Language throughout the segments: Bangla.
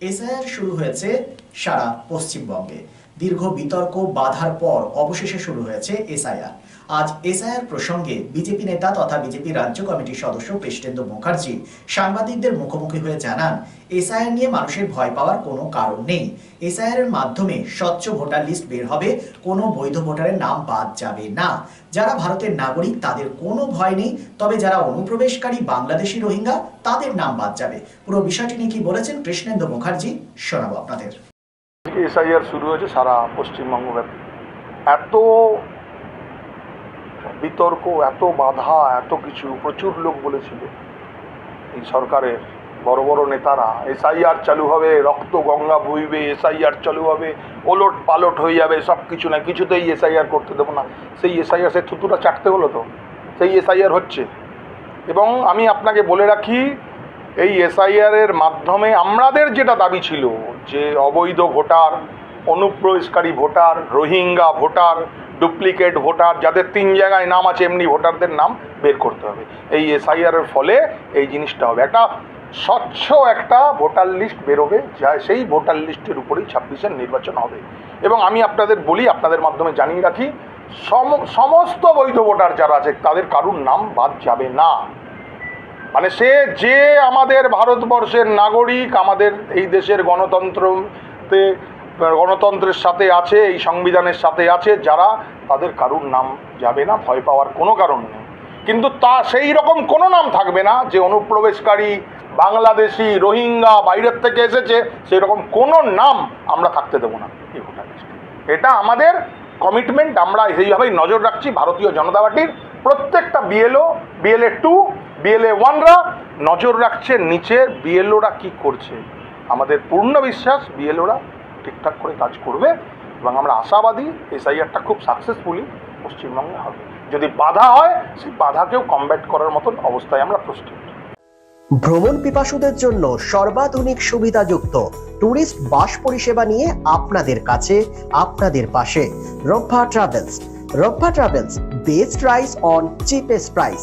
এসআইআর শুরু হয়েছে সারা পশ্চিমবঙ্গে। দীর্ঘ বিতর্ক বাধার পর অবশেষে শুরু হয়েছে এসআইআর। আজ এসআইআর প্রসঙ্গে বিজেপি নেতা তথা বিজেপি রাজ্য কমিটির সদস্য কৃষ্ণেন্দু মুখার্জি সাংবাদিকদের মুখোমুখি হয়ে জানান, এসআইআর নিয়ে মানুষের ভয় পাওয়ার কোনো কারণ নেই। এসআইআর এর মাধ্যমে স্বচ্ছ ভোটার লিস্ট বের হবে, কোনো বৈধ ভোটারের নাম বাদ যাবে না। যারা ভারতের নাগরিক, তাদের কোনো ভয় নেই, তবে যারা অনুপ্রবেশকারী বাংলাদেশি রোহিঙ্গা, তাদের নাম বাদ যাবে। পুরো বিষয়টি নিয়ে কি বলেছেন কৃষ্ণেন্দু মুখার্জি, শোনাবো আপনাদের। এসআইআর শুরু হয়েছে সারা পশ্চিমবঙ্গ ব্যাপী। এত বিতর্ক, এত বাধা, এত কিছু, প্রচুর লোক বলেছিল এই সরকারের। বড় বড় নেতারা, এসআইআর চালু হবে, রক্ত গঙ্গা বইবে, এসআইআর চালু হবে, ওলট পালট হয়ে যাবে, সব কিছু না, কিছুতেই এসআইআর করতে দেবো না। সেই এসআইআর সে থুতুটা চাটতে হলো তো? সেই এসআইআর হচ্ছে। এবং আমি আপনাকে বলে রাখি, এই এসআইআর এর মাধ্যমে আমাদের যেটা দাবি ছিল যে অবৈধ ভোটার, অনুপ্রবেশকারী voter, Rohingya voter, duplicate voter, যাদের তিন জায়গায় নাম আছে, এমনি ভোটারদের নাম বের করতে হবে। এই এসআইআরের ফলে এই জিনিসটা হবে। একটা স্বচ্ছ একটা ভোটার লিস্ট বেরোবে, যা সেই ভোটার লিস্টের উপরেই ছাব্বিশের নির্বাচন হবে। এবং আমি আপনাদের বলি, আপনাদের মাধ্যমে জানিয়ে রাখি, সম, সমস্ত বৈধ ভোটার যারা আছে, তাদের কারুর নাম বাদ যাবে না। মানে সে যে আমাদের ভারতবর্ষের নাগরিক, আমাদের এই দেশের গণতন্ত্রতে, গণতন্ত্রের সাথে আছে, এই সংবিধানের সাথে আছে, যারা তাদের কারুর নাম যাবে না, ভয় পাওয়ার কোনো কারণ নেই। কিন্তু তা সেই রকম কোনো নাম থাকবে না যে অনুপ্রবেশকারী, বাংলাদেশি, রোহিঙ্গা বাইরের থেকে এসেছে, সেই রকম কোনো নাম আমরা থাকতে দেবো না এটা আমাদের কমিটমেন্ট আমরা সেইভাবেই নজর রাখছি, ভারতীয় জনতা পার্টির প্রত্যেকটা বিএলও বিএলএ টু বিএলএ ওয়ানরা নজর রাখছে নিচের বিএলওরা কি করছে? আমাদের পূর্ণ বিশ্বাস বিএলওরা ঠিকঠাক করে কাজ করবে এবং আমরা আশাবাদী এসআইআরটা খুব সাকসেসফুলি পশ্চিমবঙ্গে হবে। যদি বাধা হয়, সেই বাধাকেও কমব্যাট করার মতন অবস্থায় আমরা প্রস্তুত। ভ্রমণ পিপাসুদের জন্য সর্বাধুনিক সুবিধাযুক্ত ট্যুরিস্ট বাস পরিষেবা নিয়ে আপনাদের কাছে, আপনাদের পাশে। Rabba travels Rabba travels best price on cheapest price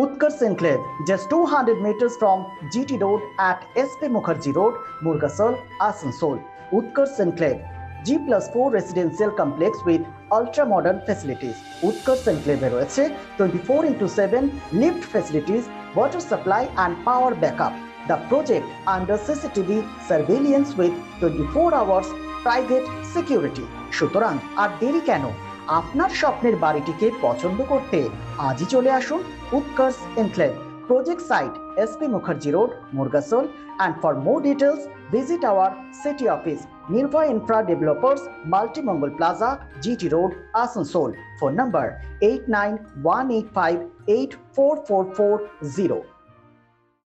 Utkarsh Enclave, just 200 meters from GT Road at SP Mukherjee Road, Murgasol, Asansol. Utkarsh Enclave, G plus 4 residential complex with ultra modern facilities. Utkarsh Enclave এ রয়েছে 24 into 7 lift facilities, water supply and power backup. The project under CCTV surveillance with 24 hours private security. সুতরাং আর দেরি কেন আপনার স্বপ্নের বাড়িটিকে পছন্দ করতে আজই চলে আসুন Utkarsh enclave. Project site S P Mukherjee road Murgasol and for more details visit our city office Nirbhay infra developers Multimangal plaza GT road Asansol phone number eight nine one eight five eight four four four zero